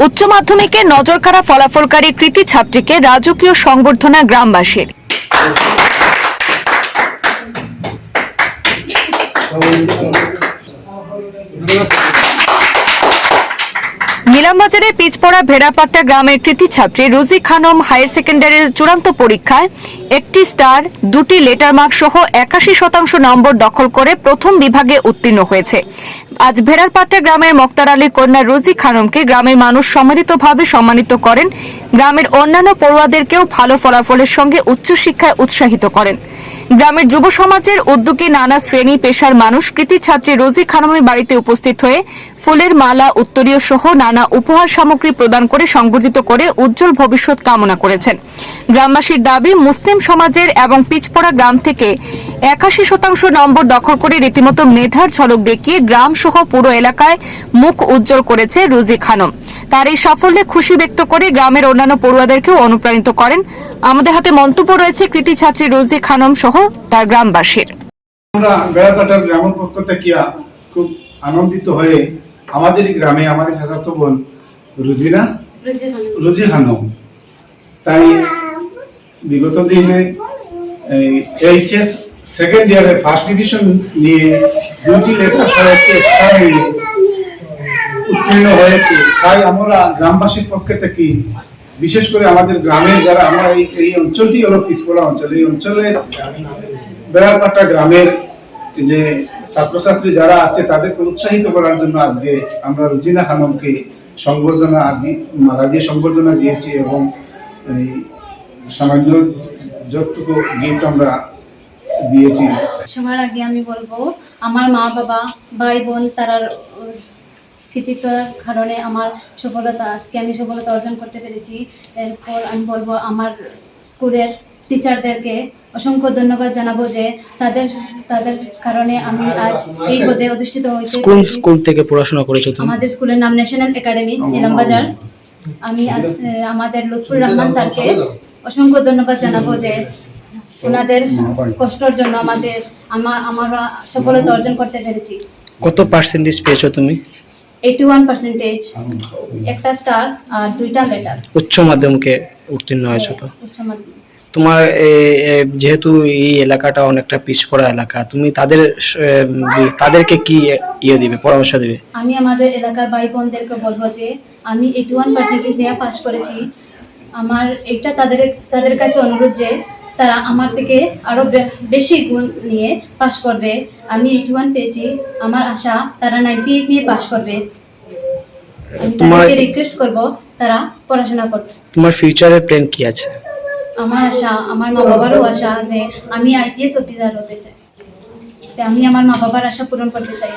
উচ্চ মাধ্যমিকে নজরকাড়া ফলাফলকারী কৃতি ছাত্রীকে রাজকীয় সংবর্ধনা গ্রামবাসীর। নিলামবাজারে পিচপড়া ভেড়াপাট্টা গ্রামের কৃতি ছাত্রী রুজি খানম হায়ার সেকেন্ডারির চূড়ান্ত পরীক্ষায় একটি স্টার, দুটি লেটার মার্ক সহ একাশি শতাংশ নম্বর দখল করে প্রথম বিভাগে উত্তীর্ণ হয়েছে। আজ ভেড়ারপাট্টা গ্রামের মক্তার আলীর কন্যা রুজি খানমকে গ্রামের মানুষ সম্মিলিতভাবে সম্মানিত করেন। গ্রামের অন্যান্য পড়ুয়াদেরকেও ভালো ফলাফলের সঙ্গে উচ্চশিক্ষায় উৎসাহিত করেন। গ্রামের যুব সমাজের উদ্যোগে নানা শ্রেণি পেশার মানুষ কৃতি ছাত্রী রোজি খানমের বাড়িতে উপস্থিত হয়ে ফুলের মালা, উত্তরীয় সহ নানা উপহার সামগ্রী প্রদান করে সংবর্ধিত করে উজ্জ্বল ভবিষ্যৎ কামনা করেছেন। গ্রামবাসীর দাবি, মুসলিম সমাজের এবং পিচপড়া গ্রাম থেকে একাশি শতাংশ নম্বর দখল করে রীতিমতো মেধার ঝলক দেখিয়ে গ্রাম সহ পুরো এলাকায় মুখ উজ্জ্বল করেছে রুজি খানম। তার এই সাফল্যে খুশি ব্যক্ত করে গ্রামের অন্যান্য পড়ুয়াদেরকেও অনুপ্রাণিত করেন। আমাদের হাতে মন্তব্য রয়েছে কৃতি ছাত্রী রোজি খানম সহ তার গ্রামবাসীর। আমরা বেড়াকাটার গ্রামের পক্ষ থেকে খুব আনন্দিত হয়ে আমাদের গ্রামে আমাদের চাচাতো বোন রুজিনা, রুজি খানম তাই বিগত দিনে এইচএস সেকেন্ড ইয়ারে ফার্স্ট ডিভিশন নিয়ে দুটি লেটার সহায়কে উত্তীর্ণ হয়েছে। তাই আমরা গ্রামবাসীর পক্ষে থেকে বিশেষ করে আমাদের গ্রামের যারা আমরা এই অঞ্চলটি হলো পিসপোড়া অঞ্চল। এই অঞ্চলে বেড়ারপাট্টা গ্রামের যে ছাত্রছাত্রী যারা আছে তাদেরকে উৎসাহিত করার জন্য আজকে আমরা রুজিনা খানমকে সংবর্ধনা আদি মালা দিয়ে সংবর্ধনা দিয়েছি এবং সামান্য যতটুকু গিফট আমরা দিয়েছি। সবার আগে আমি বলব আমার মা বাবা ভাই বোন উম, কৃতিত্বের কারণে আমার সফলতা আজকে আমি সফলতা অর্জন করতে পেরেছি। এরপর আমি বলব আমার স্কুলের টিচারদেরকে অসংখ্য ধন্যবাদ জানাব যে তাদের তাদের কারণে আমি আজ এই পদে অধিষ্ঠিত হয়েছি কোন স্কুল থেকে পড়াশোনা করেছ আমাদের স্কুলের নাম ন্যাশনাল একাডেমি ইলামবাজার আমি আজ আমাদের লুৎফুর রহমান স্যারকে অসংখ্য ধন্যবাদ জানাব যে ওনাদের কষ্টর জন্য আমাদের আমা আমরা সফলতা অর্জন করতে পেরেছি। কত পার্সেন্টেজ পেয়েছ তুমি? এইটি ওয়ান পার্সেন্টেজ একটা স্টার আর দুইটা লেটার উচ্চ মাধ্যমিকে উত্তীর্ণ হয়েছো তো? উচ্চ মাধ্যমিক। তোমার যেহেতু এই এলাকাটা অনেকটা পিছপড়া এলাকা তুমি তাদের তাদেরকে কি ইয়ে দিবে পরামর্শ দিবে? আমি আমাদের এলাকার ভাই বোনদেরকে বলব যে আমি এইটি ওয়ান পার্সেন্টেজ নিয়ে পাস করেছি। আমার এটা তাদের তাদের কাছে অনুরোধ যে তারা আমার থেকে আরও বেশি গুণ নিয়ে পাস করবে। আমি এইটি ওয়ান পেয়েছি আমার আশা তারা নাইনটি এইট নিয়ে পাস করবে। তোমার- রিকোয়েস্ট করব তারা পড়াশোনা করবে তোমার ফিউচারের প্ল্যান কি আছে? আমার আশা, আমার মা বাবারও আশা যে আমি আইপিএস অফিসার হতে চাই। আমি আমার মা বাবার আশা পূরণ করতে চাই।